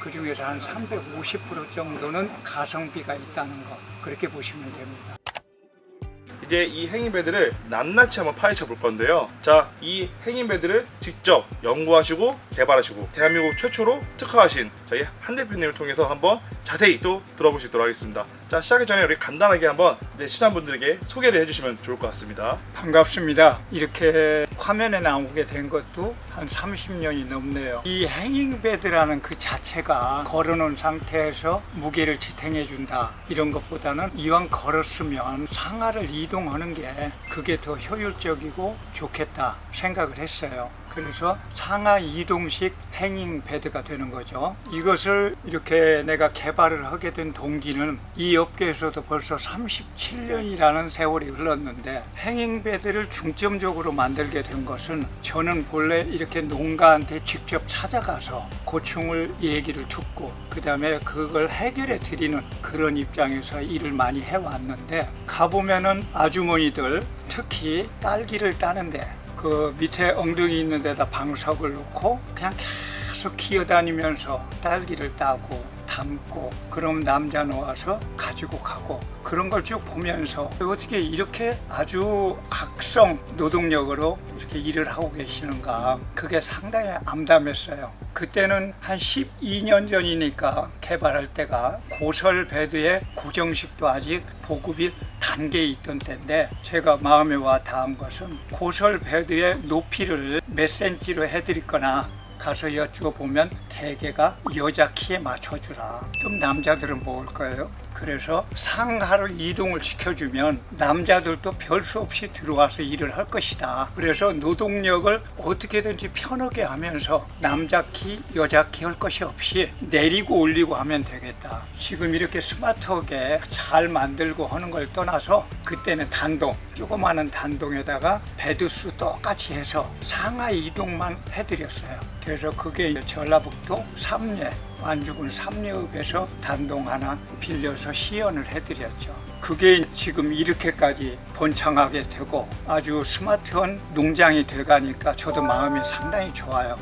그 중에서 한 350% 정도는 가성비가 있다는 거 그렇게 보시면 됩니다. 이제 이 행인베드를 낱낱이 한번 파헤쳐 볼 건데요. 자, 이 행인베드를 직접 연구하시고 개발하시고 대한민국 최초로 특화하신 저희 한 대표님을 통해서 한번 자세히 또 있도록 하겠습니다. 자, 시작하기 전에 우리 간단하게 한번 이제 시청자분들에게 소개를 해주시면 좋을 것 같습니다. 반갑습니다. 이렇게 화면에 나오게 된 것도 한 30년이 넘네요. 이 행잉베드라는 그 자체가 걸어놓은 상태에서 무게를 지탱해 준다 이런 것보다는 이왕 걸었으면 상하를 이동하는 게 그게 더 효율적이고 좋겠다 생각을 했어요. 그래서 상하 이동식 행잉 베드가 되는 거죠. 이 것을 이렇게 내가 개발을 하게 된 동기는 이 업계에서도 벌써 37년이라는 세월이 흘렀는데 행잉 베드를 중점적으로 만들게 된 것은 저는 본래 이렇게 농가한테 직접 찾아가서 고충을 얘기를 듣고 그 다음에 그걸 해결해 드리는 그런 입장에서 일을 많이 해왔는데 가보면은 아주머니들 특히 딸기를 따는데 그 밑에 엉덩이 있는 데다 방석을 놓고 그냥 계속 기어다니면서 딸기를 따고 담고 그럼 남자 놓아서 가지고 가고 그런 걸 쭉 보면서 어떻게 이렇게 아주 악성 노동력으로 이렇게 일을 하고 계시는가. 그게 상당히 암담했어요. 그때는 한 12년 전이니까 개발할 때가 고설 베드의 고정식도 아직 보급이 단계에 있던 때인데 제가 마음에 와 닿은 것은 고설 베드의 높이를 몇 센치로 해드리거나 가서 여쭈어보면 대개가 여자 키에 맞춰주라. 그럼 남자들은 뭐올 거예요? 그래서 상하로 이동을 시켜주면 남자들도 별 수 없이 들어와서 일을 할 것이다. 그래서 노동력을 어떻게든지 편하게 하면서 남자 키, 여자 키 할 것이 없이 내리고 올리고 하면 되겠다. 지금 이렇게 스마트하게 잘 만들고 하는 걸 떠나서 그때는 단동, 조그마한 단동에다가 베드수 똑같이 해서 상하 이동만 해드렸어요. 그래서 그게 전라북도 삼례 완주군 삼례읍에서 단동 하나 빌려서 시연을 해드렸죠. 그게 지금 이렇게까지 번창하게 되고 아주 스마트한 농장이 돼가니까 저도 마음이 상당히 좋아요.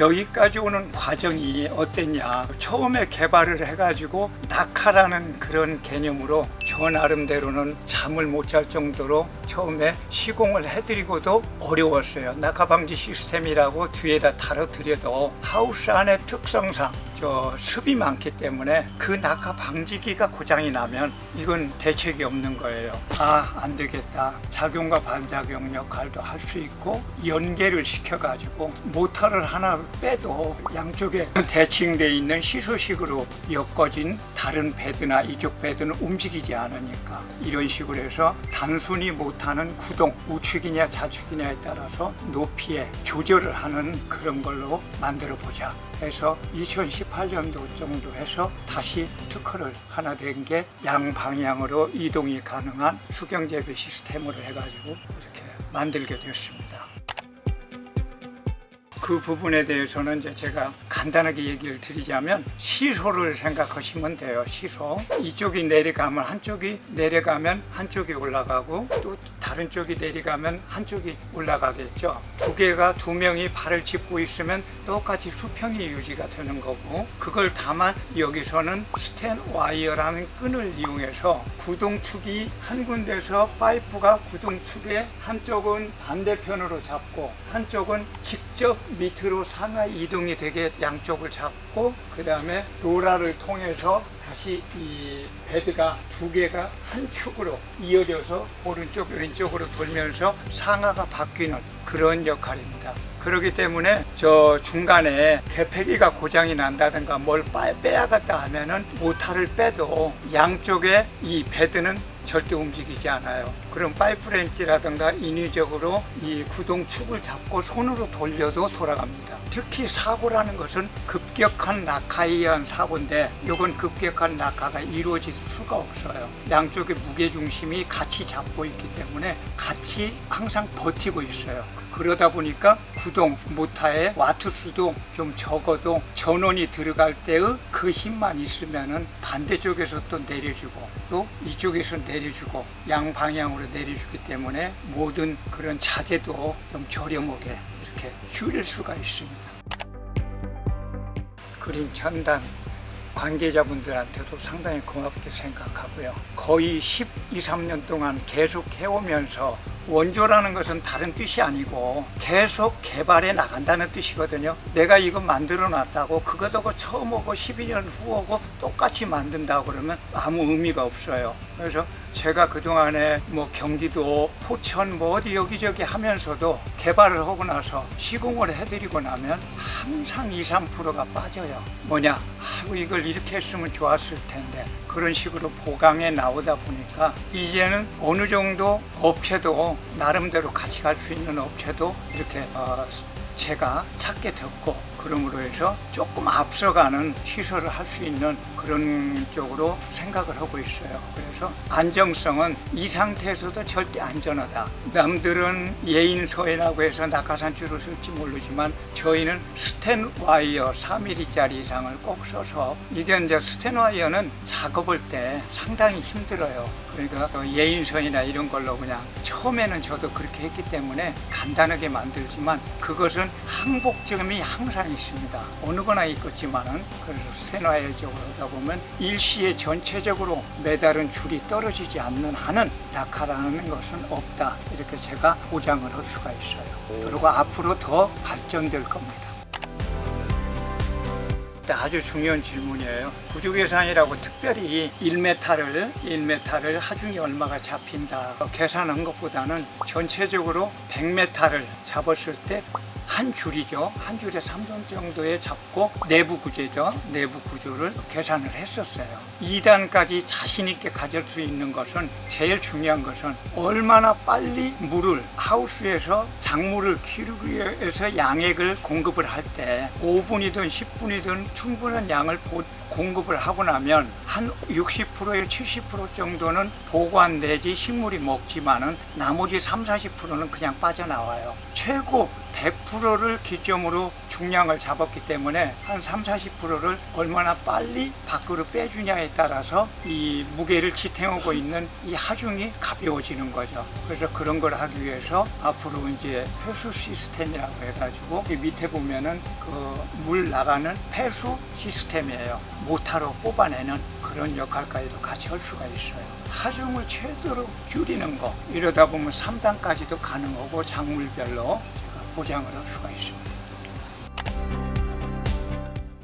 여기까지 오는 과정이 어땠냐. 처음에 개발을 해가지고 낙하라는 그런 개념으로 저 나름대로는 잠을 못 잘 정도로 처음에 시공을 해드리고도 어려웠어요. 낙하 방지 시스템이라고 뒤에다 달아드려도 하우스 안의 특성상 저 습이 많기 때문에 그 낙하 방지기가 고장이 나면 이건 대책이 없는 거예요. 아, 안 되겠다. 작용과 반작용 역할도 할 수 있고 연계를 시켜가지고 모터를 하나 빼도 양쪽에 대칭돼 있는 시소식으로 엮어진 다른 배드나 이쪽 배드는 움직이지 않으니까 이런 식으로 해서 단순히 못하는 구동 우측이냐 좌측이냐에 따라서 높이에 조절을 하는 그런 걸로 만들어 보자 해서 2018년도 정도 해서 다시 특허를 하나 된 게 양방향으로 이동이 가능한 수경재배 시스템으로 해가지고 이렇게 만들게 됐습니다. 그 부분에 대해서는 이제 제가 간단하게 얘기를 드리자면 시소를 생각하시면 돼요. 시소. 이쪽이 내려가면 한쪽이 내려가면 한쪽이 올라가고 또 다른 쪽이 내려가면 한쪽이 올라가겠죠. 두 개가 두 명이 발을 짚고 있으면 똑같이 수평이 유지가 되는 거고 그걸 다만 여기서는 스텐 와이어라는 끈을 이용해서 구동축이 한 군데서 파이프가 구동축에 한쪽은 반대편으로 잡고 한쪽은 직접 밑으로 상하 이동이 되게 양쪽을 잡고 그 다음에 로라를 통해서 다시 이 베드가 두 개가 한 축으로 이어져서 오른쪽 왼쪽으로 돌면서 상하가 바뀌는 그런 역할입니다. 그렇기 때문에 저 중간에 개폐기가 고장이 난다든가 뭘 빠- 빼야겠다 하면은 모타를 빼도 양쪽에 이 베드는 절대 움직이지 않아요. 그럼 파이프 렌치라든가 인위적으로 이 구동축을 잡고 손으로 돌려도 돌아갑니다. 특히 사고라는 것은 급격한 낙하에 의한 사고인데 이건 급격한 낙하가 이루어질 수가 없어요. 양쪽의 무게 중심이 같이 잡고 있기 때문에 같이 항상 버티고 있어요. 그러다 보니까 구동 모타의 와트 수도 좀 적어도 전원이 들어갈 때의 그 힘만 있으면은 반대쪽에서 또 내려주고 또 이쪽에서 내려주고 양방향으로 내려주기 때문에 모든 그런 자재도 좀 저렴하게 이렇게 줄일 수가 있습니다. 그림 전단 관계자분들한테도 상당히 고맙게 생각하고요. 거의 12, 3년 동안 계속 해오면서 원조라는 것은 다른 뜻이 아니고 계속 개발해 나간다는 뜻이거든요. 내가 이거 만들어 놨다고 그거하고 처음 오고 12년 후 오고 똑같이 만든다고 그러면 아무 의미가 없어요. 그래서 제가 그동안에 뭐 경기도, 포천 뭐 어디 여기저기 하면서도 개발을 하고 나서 시공을 해드리고 나면 항상 2, 3%가 빠져요. 뭐냐? 아이고 이걸 이렇게 했으면 좋았을 텐데 그런 식으로 보강에 나오다 보니까 이제는 어느 정도 업체도 나름대로 같이 갈 수 있는 업체도 이렇게 어, 제가 찾게 됐고 그러므로 해서 조금 앞서가는 시설을 할 수 있는 그런 쪽으로 생각을 하고 있어요. 그래서 안정성은 이 상태에서도 절대 안전하다. 남들은 예인소이라고 해서 낙하산줄을 쓸지 모르지만 저희는 스텐 와이어 3mm짜리 이상을 꼭 써서 이게 이제 스텐 와이어는 작업할 때 상당히 힘들어요. 그러니까 어, 예인선이나 이런 걸로 그냥 처음에는 저도 그렇게 했기 때문에 간단하게 만들지만 그것은 항복점이 항상 있습니다. 어느 거나 있겠지만은 그래서 스테나이적으로 하다 보면 일시에 전체적으로 매달은 줄이 떨어지지 않는 한은 낙하라는 것은 없다. 이렇게 제가 보장을 할 수가 있어요. 그리고 앞으로 더 발전될 겁니다. 아주 중요한 질문이에요. 구조 계산이라고 특별히 1m를 1m를 하중이 얼마가 잡힌다 계산한 것보다는 전체적으로 100m를 잡았을 때 한 줄이죠. 한 줄에 3점 정도에 잡고 내부 구조죠. 내부 구조를 계산을 했었어요. 2단까지 자신 있게 가질 수 있는 것은 제일 중요한 것은 얼마나 빨리 물을 하우스에서 작물을 키우기 위해서 양액을 공급을 할 때 5분이든 10분이든 충분한 양을 보- 공급을 하고 나면 한 60%에 70% 정도는 보관 내지 식물이 먹지만은 나머지 3, 40%는 그냥 빠져나와요. 최고 100%를 기점으로 중량을 잡았기 때문에 한 3, 40%를 얼마나 빨리 밖으로 빼주냐에 따라서 이 무게를 지탱하고 있는 이 하중이 가벼워지는 거죠. 그래서 그런 걸 하기 위해서 앞으로 이제 회수 시스템이라고 해가지고 이 밑에 보면은 그 물 나가는 폐수 시스템이에요. 모타로 뽑아내는 그런 역할까지도 같이 할 수가 있어요. 하중을 최대로 줄이는 거 이러다 보면 3단까지도 가능하고 작물별로 보장을 할 수가 있습니다.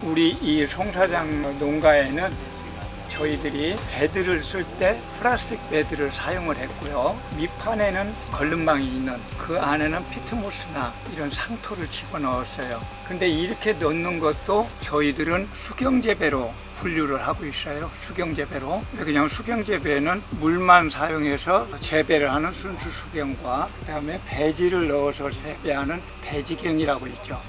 우리 이 송사장 농가에는 저희들이 베드를 쓸 때 플라스틱 베드를 사용을 했고요. 밑판에는 걸름망이 있는 그 안에는 피트모스나 이런 상토를 집어넣었어요. 근데 이렇게 넣는 것도 저희들은 수경재배로 분류를 하고 있어요. 수경재배로. 그냥 수경재배는 물만 사용해서 재배를 하는 순수 수경과 그다음에 배지를 넣어서 재배하는 배지경이라고 있죠.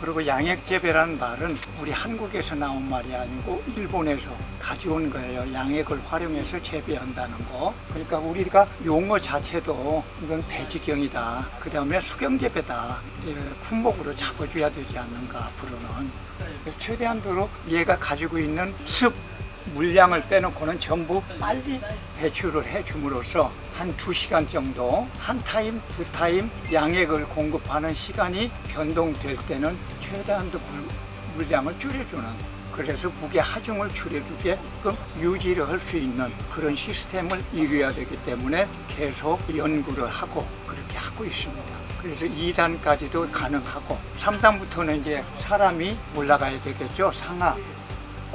그리고 양액재배라는 말은 우리 한국에서 나온 말이 아니고 일본에서 가져온 거예요. 양액을 활용해서 재배한다는 거. 그러니까 우리가 용어 자체도 이건 배지경이다. 그 다음에 수경재배다. 예, 품목으로 잡아줘야 되지 않는가 앞으로는. 최대한도로 얘가 가지고 있는 습 물량을 빼놓고는 전부 빨리 배출을 해줌으로써 한 두시간 정도 한 타임, 두 타임 양액을 공급하는 시간이 변동될 때는 최대한도 물, 물량을 줄여주는 그래서 무게 하중을 줄여주게끔 유지를 할 수 있는 그런 시스템을 이루어야 되기 때문에 계속 연구를 하고 그렇게 하고 있습니다. 그래서 2단까지도 가능하고 3단부터는 이제 사람이 올라가야 되겠죠. 상하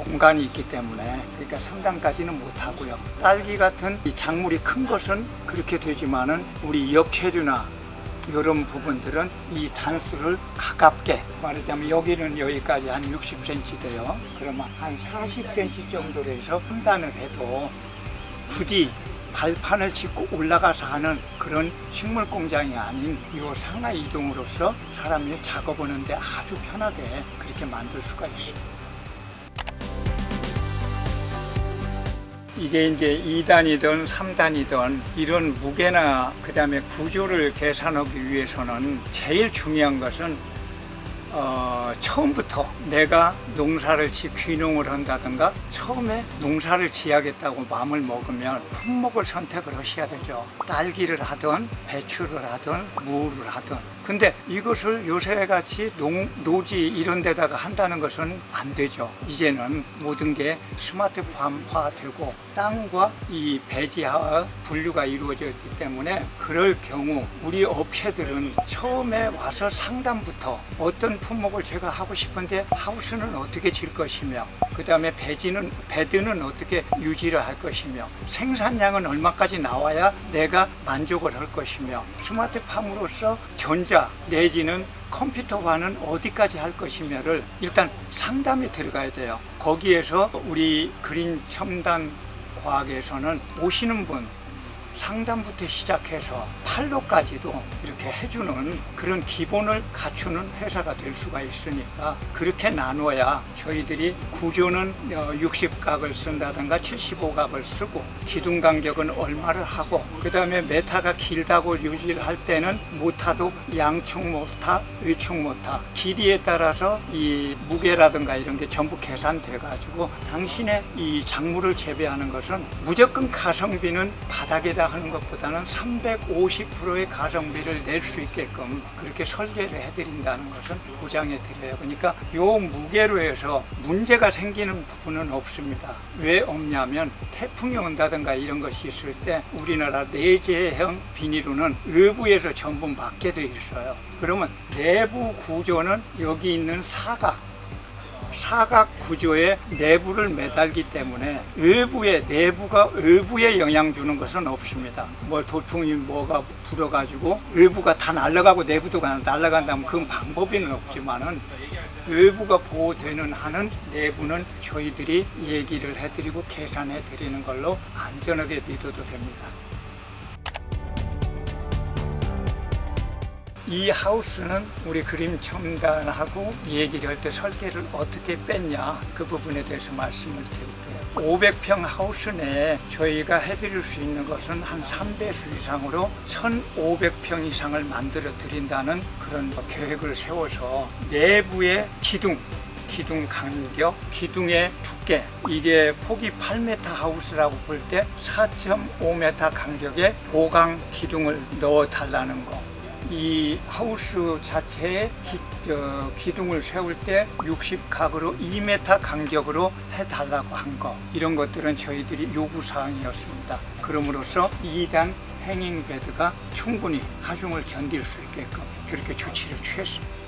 공간이 있기 때문에 그러니까 3단까지는 못 하고요. 딸기 같은 이 작물이 큰 것은 그렇게 되지만은 우리 역체류나 이런 부분들은 이 단수를 가깝게 말하자면 여기는 여기까지 한 60cm 돼요. 그러면 한 40cm 정도로 해서 3단을 해도 부디 발판을 짚고 올라가서 하는 그런 식물 공장이 아닌 이 상하 이동으로서 사람이 작업하는데 아주 편하게 그렇게 만들 수가 있습니다. 이게 이제 2단이든 3단이든 이런 무게나 그다음에 구조를 계산하기 위해서는 제일 중요한 것은 어, 처음부터 내가 농사를 지 귀농을 한다든가 처음에 농사를 지어야겠다고 마음을 먹으면 품목을 선택을 하셔야 되죠. 딸기를 하든 배추를 하든 무를 하든 근데 이것을 요새 같이 농, 노지 이런 데다가 한다는 것은 안 되죠. 이제는 모든 게 스마트팜화 되고 땅과 이 배지와 분류가 이루어져 있기 때문에 그럴 경우 우리 업체들은 처음에 와서 상담부터 어떤 품목을 제가 하고 싶은데 하우스는 어떻게 질 것이며 그 다음에 배지는 배드는 어떻게 유지를 할 것이며 생산량은 얼마까지 나와야 내가 만족을 할 것이며 스마트팜으로서 전자 내지는 컴퓨터화는 어디까지 할 것이며를 일단 상담이 들어가야 돼요. 거기에서 우리 그린 첨단 과학에서는 오시는 분 상담부터 시작해서 판로까지도 이렇게 해주는 그런 기본을 갖추는 회사가 될 수가 있으니까 그렇게 나눠야 저희들이 구조는 60각을 쓴다든가 75각을 쓰고 기둥 간격은 얼마를 하고 그 다음에 메타가 길다고 유지를 할 때는 모타도 양축 모타, 의축 모타 길이에 따라서 이 무게라든가 이런 게 전부 계산돼 가지고 당신의 이 작물을 재배하는 것은 무조건 가성비는 바닥에다 하는 것보다는 350%의 가성비를 낼 수 있게끔 그렇게 설계를 해드린다는 것은 보장해 드려요. 그러니까 요 무게로 해서 문제가 생기는 부분은 없습니다. 왜 없냐면 태풍이 온다든가 이런 것이 있을 때 우리나라 내재형 비닐로는 외부에서 전부 막게 돼 있어요. 그러면 내부 구조는 여기 있는 사각 사각 구조의 내부를 매달기 때문에 외부에 내부가 외부에 영향 주는 것은 없습니다. 뭐 돌풍이 뭐가 불어가지고 외부가 다 날아가고 내부도 날아간다면 그건 방법이는 없지만은 외부가 보호되는 한은 내부는 저희들이 얘기를 해드리고 계산해 드리는 걸로 안전하게 믿어도 됩니다. 이 하우스는 우리 그림 첨단하고 얘기를 할 때 설계를 어떻게 뺐냐 그 부분에 대해서 말씀을 드릴게요. 500평 하우스 내에 저희가 해드릴 수 있는 것은 한 3배수 이상으로 1,500평 이상을 만들어 드린다는 그런 계획을 세워서 내부의 기둥 기둥 간격, 기둥의 두께 이게 폭이 8m 하우스라고 볼 때 4.5m 간격의 보강 기둥을 넣어 달라는 거. 이 하우스 자체에 기, 어, 기둥을 세울 때 60각으로 2m 간격으로 해달라고 한 거 이런 것들은 저희들이 요구 사항이었습니다. 그럼으로써 2단 행잉 베드가 충분히 하중을 견딜 수 있게끔 그렇게 조치를 취했습니다.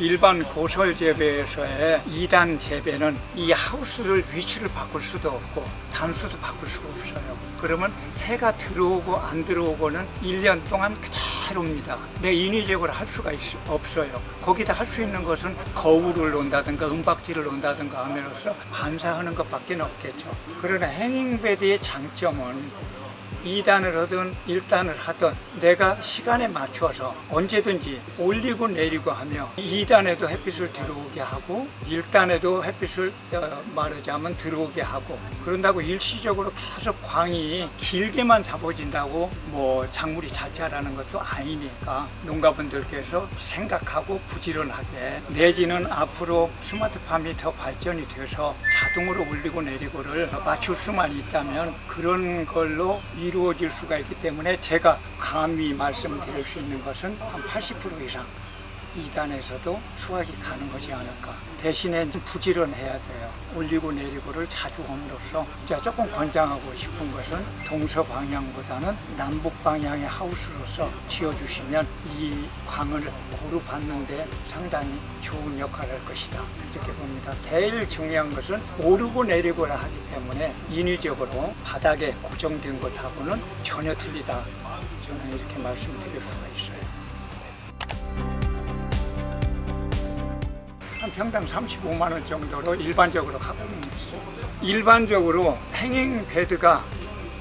일반 고설 재배에서의 2단 재배는 이 하우스를 위치를 바꿀 수도 없고 단수도 바꿀 수가 없어요. 그러면 해가 들어오고 안 들어오고는 1년 동안 그대로입니다. 내 인위적으로 할 수가 있, 없어요. 거기다 할 수 있는 것은 거울을 놓는다든가 은박지를 놓는다든가 함으로써 반사하는 것밖에 없겠죠. 그러나 행잉베드의 장점은 2단을 하든 1단을 하든 내가 시간에 맞춰서 언제든지 올리고 내리고 하며 2단에도 햇빛을 들어오게 하고 1단에도 햇빛을 어, 말하자면 들어오게 하고 그런다고 일시적으로 계속 광이 길게만 잡아진다고 뭐 작물이 잘 자라는 것도 아니니까 농가분들께서 생각하고 부지런하게 내지는 앞으로 스마트팜이 더 발전이 돼서 자동으로 올리고 내리고를 맞출 수만 있다면 그런 걸로 이루어질 수가 있기 때문에 제가 감히 말씀드릴 수 있는 것은 한 80% 이상 2단에서도 수확이 가능하지 않을까. 대신에 좀 부지런해야 돼요. 올리고 내리고를 자주 함으로써 진짜 조금 권장하고 싶은 것은 동서 방향보다는 남북 방향의 하우스로서 지어주시면 이 광을 고루 받는데 상당히 좋은 역할을 할 것이다. 이렇게 봅니다. 제일 중요한 것은 오르고 내리고를 하기 때문에 인위적으로 바닥에 고정된 것하고는 전혀 틀리다. 저는 이렇게 말씀드릴 수가 있어요. 평당 35만 원 정도로 일반적으로 하고 있어요. 일반적으로 행잉 베드가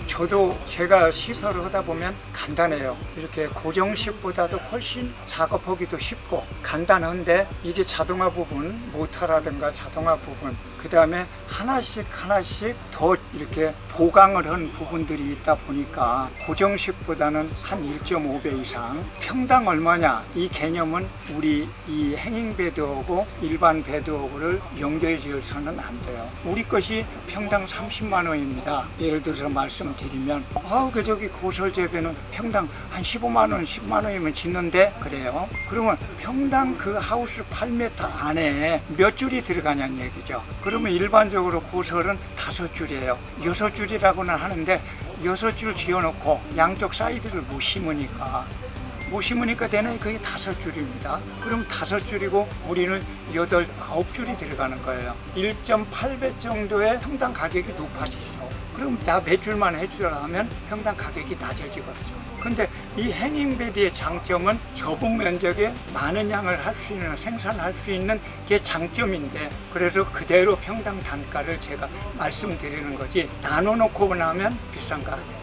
저도 제가 시설을 하다 보면 간단해요. 이렇게 고정식보다도 훨씬 작업하기도 쉽고 간단한데 이게 자동화 부분, 모터라든가 자동화 부분, 그 다음에 하나씩 하나씩 더 이렇게 보강을 한 부분들이 있다 보니까 고정식보다는 한 1.5배 이상 평당 얼마냐 이 개념은 우리 이 행잉 배드하고 일반 배드하고를 연결 지어서는 안 돼요. 우리 것이 평당 30만 원입니다. 예를 들어서 말씀드리면 아우 그 저기 고설 재배는 평당 한 15만 원, 10만 원이면 짓는데 그래요. 그러면 평당 그 하우스 8m 안에 몇 줄이 들어가냐는 얘기죠. 그러면 일반적으로 고설은 다섯 줄이에요. 여섯 줄이라고는 하는데 여섯 줄 지어놓고 양쪽 사이드를 못 심으니까 못 심으니까 되는 그게 다섯 줄입니다. 그럼 다섯 줄이고 우리는 여덟 아홉 줄이 들어가는 거예요. 1.8배 정도의 평당 가격이 높아지죠. 그럼 다 몇 줄만 해주라면 평당 가격이 낮아지겠죠. 근데 이 행잉베드의 장점은 좁은 면적에 많은 양을 할 수 있는 생산할 수 있는 게 장점인데 그래서 그대로 평당 단가를 제가 말씀드리는 거지 나눠 놓고 나면 비싼 거 아니에요.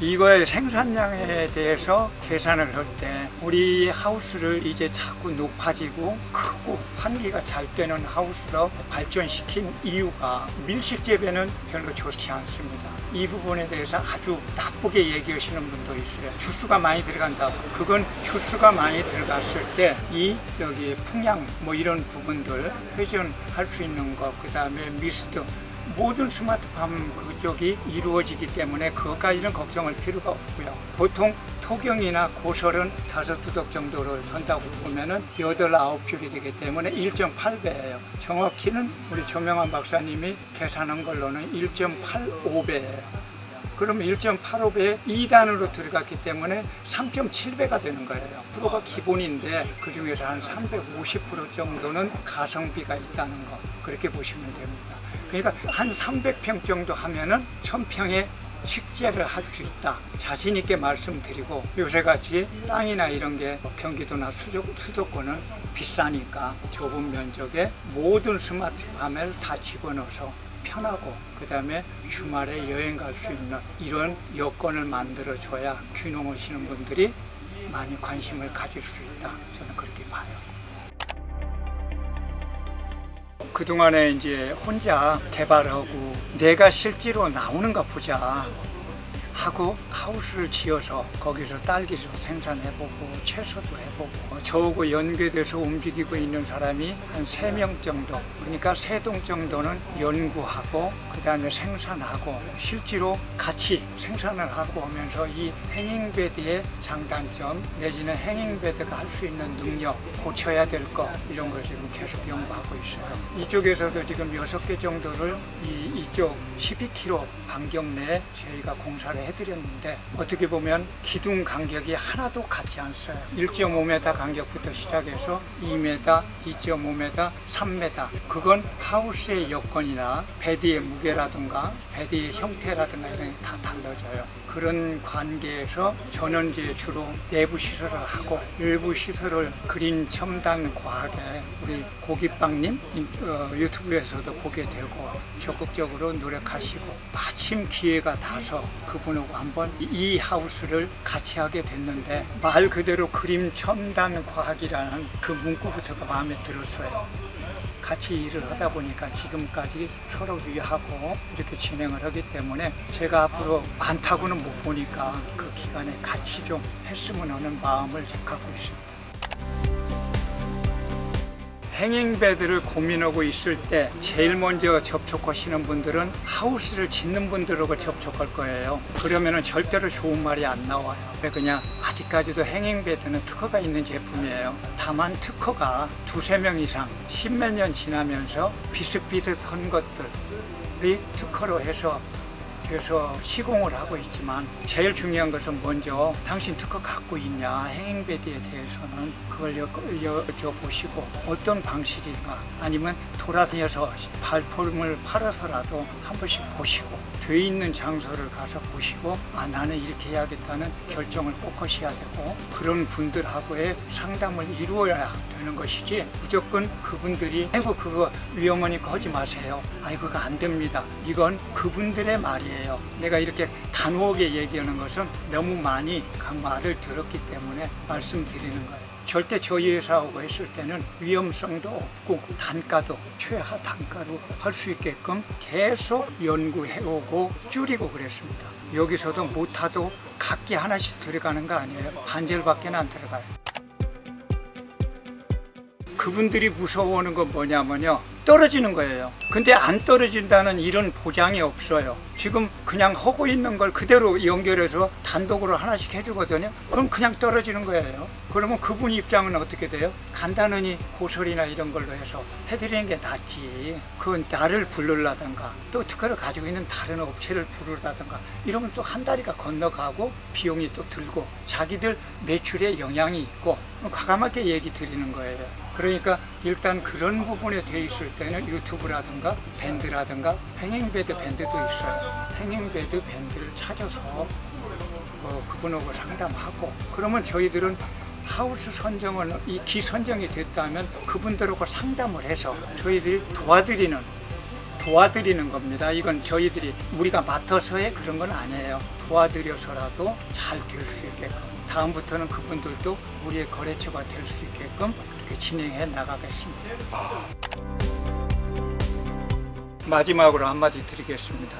이거의 생산량에 대해서 계산을 할 때 우리 하우스를 이제 자꾸 높아지고 크고 환기가 잘 되는 하우스로 발전시킨 이유가 밀식 재배는 별로 좋지 않습니다. 이 부분에 대해서 아주 나쁘게 얘기하시는 분도 있어요. 주수가 많이 들어간다고. 그건 주수가 많이 들어갔을 때 이 저기 풍량 뭐 이런 부분들 회전할 수 있는 거, 그 다음에 미스트 모든 스마트팜 그쪽이 이루어지기 때문에 그것까지는 걱정할 필요가 없고요. 보통 토경이나 고설은 다섯 두덕 정도를 한다고 보면은 여덟 아홉 줄이 되기 때문에 1.8배예요. 정확히는 우리 조명환 박사님이 계산한 걸로는 1.85배예요. 그럼 1.85배에 2단으로 들어갔기 때문에 3.7배가 되는 거예요. 프로가 기본인데 그 중에서 한 350% 정도는 가성비가 있다는 거 그렇게 보시면 됩니다. 그러니까 한 300평 정도 하면은 1000평에 식재를 할 수 있다. 자신 있게 말씀드리고 요새 같이 땅이나 이런 게 경기도나 수도, 수도권은 비싸니까 좁은 면적에 모든 스마트팜을 다 집어넣어서 편하고 그 다음에 주말에 여행 갈 수 있는 이런 여건을 만들어 줘야 귀농하시는 분들이 많이 관심을 가질 수 있다. 저는 그렇게 봐요. 그동안에 이제 혼자 개발하고 내가 실제로 나오는가 보자 하고 하우스를 지어서 거기서 딸기도 생산해보고 채소도 해보고 저하고 연계돼서 움직이고 있는 사람이 한 세 명 정도. 그러니까 세 동 정도는 연구하고 그 다음에 생산하고 실제로 같이 생산을 하고 오면서 이 행잉베드의 장단점 내지는 행잉베드가 할 수 있는 능력 고쳐야 될 것 이런 걸 지금 계속 연구하고 있어요. 이쪽에서도 지금 여섯 개 정도를 이, 이쪽 12km 반경 내에 저희가 공사를 해드렸는데 어떻게 보면 기둥 간격이 하나도 같지 않어요. 1.5m 간격부터 시작해서 2m, 2.5m, 3m. 그건 하우스의 여건이나 베드의 무게라든가 베드의 형태라든가 이런 게 다 달라져요. 그런 관계에서 저는 이제 주로 내부 시설을 하고 외부 시설을 그린 첨단 과학에 우리 고깃빵님 인- 어, 유튜브에서도 보게 되고 적극적으로 노력하시고 마침 기회가 닿아서 그분 하고 한번 이- 이 하우스를 같이 하게 됐는데 말 그대로 그림 첨단 과학이라는 그 문구부터가 마음에 들었어요. 같이 일을 하다 보니까 지금까지 서로 위하고 이렇게 진행을 하기 때문에 제가 앞으로 많다고는 못 보니까 그 기간에 같이 좀 했으면 하는 마음을 갖고 있습니다. 행잉베드를 고민하고 있을 때 제일 먼저 접촉하시는 분들은 하우스를 짓는 분들하고 접촉할 거예요. 그러면은 절대로 좋은 말이 안 나와요. 그냥 아직까지도 행잉베드는 특허가 있는 제품이에요. 다만 특허가 두세 명 이상 십몇 년 지나면서 비슷비슷한 것들이 특허로 해서 돼서 시공을 하고 있지만 제일 중요한 것은 먼저 당신 특허 갖고 있냐 행잉베드에 대해서는 그걸 여, 여쭤보시고 어떤 방식인가 아니면 돌아다녀서 발품을 팔아서라도 한 번씩 보시고 돼 있는 장소를 가서 보시고 아 나는 이렇게 해야겠다는 결정을 꼭 하셔야 되고 그런 분들하고의 상담을 이루어야 되는 것이지 무조건 그분들이 아이고 그거 위험하니까 하지 마세요. 아이고 그거 안 됩니다. 이건 그분들의 말이에요. 내가 이렇게 단호하게 얘기하는 것은 너무 많이 그 말을 들었기 때문에 말씀드리는 거예요 절대 저희 회사하고 했을 때는 위험성도 없고 단가도 최하 단가로 할 수 있게끔 계속 연구해오고 줄이고 그랬습니다. 여기서도 못하도 각기 하나씩 들어가는 거 아니에요. 반절밖에 안 들어가요. 그분들이 무서워하는 건 뭐냐면요. 떨어지는 거예요. 근데 안 떨어진다는 이런 보장이 없어요. 지금 그냥 하고 있는 걸 그대로 연결해서 단독으로 하나씩 해주거든요. 그럼 그냥 떨어지는 거예요. 그러면 그분 입장은 어떻게 돼요? 간단하니 고설이나 이런 걸로 해서 해드리는 게 낫지. 그건 나를 부르라든가 또 특허를 가지고 있는 다른 업체를 부르라든가 이러면 또 한 다리가 건너가고 비용이 또 들고 자기들 매출에 영향이 있고 과감하게 얘기 드리는 거예요. 그러니까 일단 그런 부분에 돼 있을 때는 유튜브라든가 밴드라든가 행잉베드 밴드도 있어요. 행잉베드 밴드를 찾아서 어, 그분하고 상담하고 그러면 저희들은 하우스 선정은 이 기선정이 됐다면 그분들하고 상담을 해서 저희들이 도와드리는 도와드리는 겁니다. 이건 저희들이 우리가 맡아서의 그런 건 아니에요. 도와드려서라도 잘 될 수 있게끔 다음부터는 그분들도 우리의 거래처가 될 수 있게끔 그렇게 진행해 나가겠습니다. 마지막으로 한마디 드리겠습니다.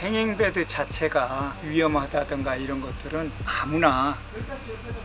행잉베드 자체가 위험하다든가 이런 것들은 아무나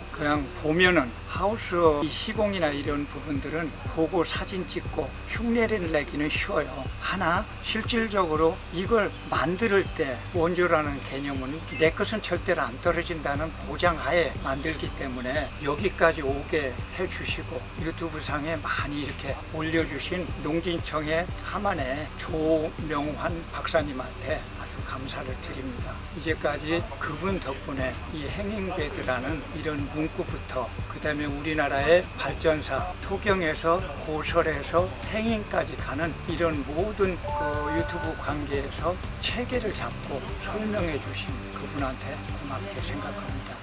그냥 보면은 하우스 이 시공이나 이런 부분들은 보고 사진 찍고 흉내를 내기는 쉬워요. 하나 실질적으로 이걸 만들 때 원조라는 개념은 내 것은 절대로 안 떨어진다는 보장하에 만들기 때문에 여기까지 오게 해주시고 유튜브 상에 많이 이렇게 올려주신 농진청의 하만의 조명환 박사님한테 아주 감사를 드립니다. 이제까지 그분 덕분에 이 행잉베드라는 이런 문구부터 그다음에 우리나라의 발전사 토경에서 고설에서 행잉까지 가는 이런 모든 그 유튜브 관계에서 체계를 잡고 설명해 주신 그분한테 고맙게 생각합니다.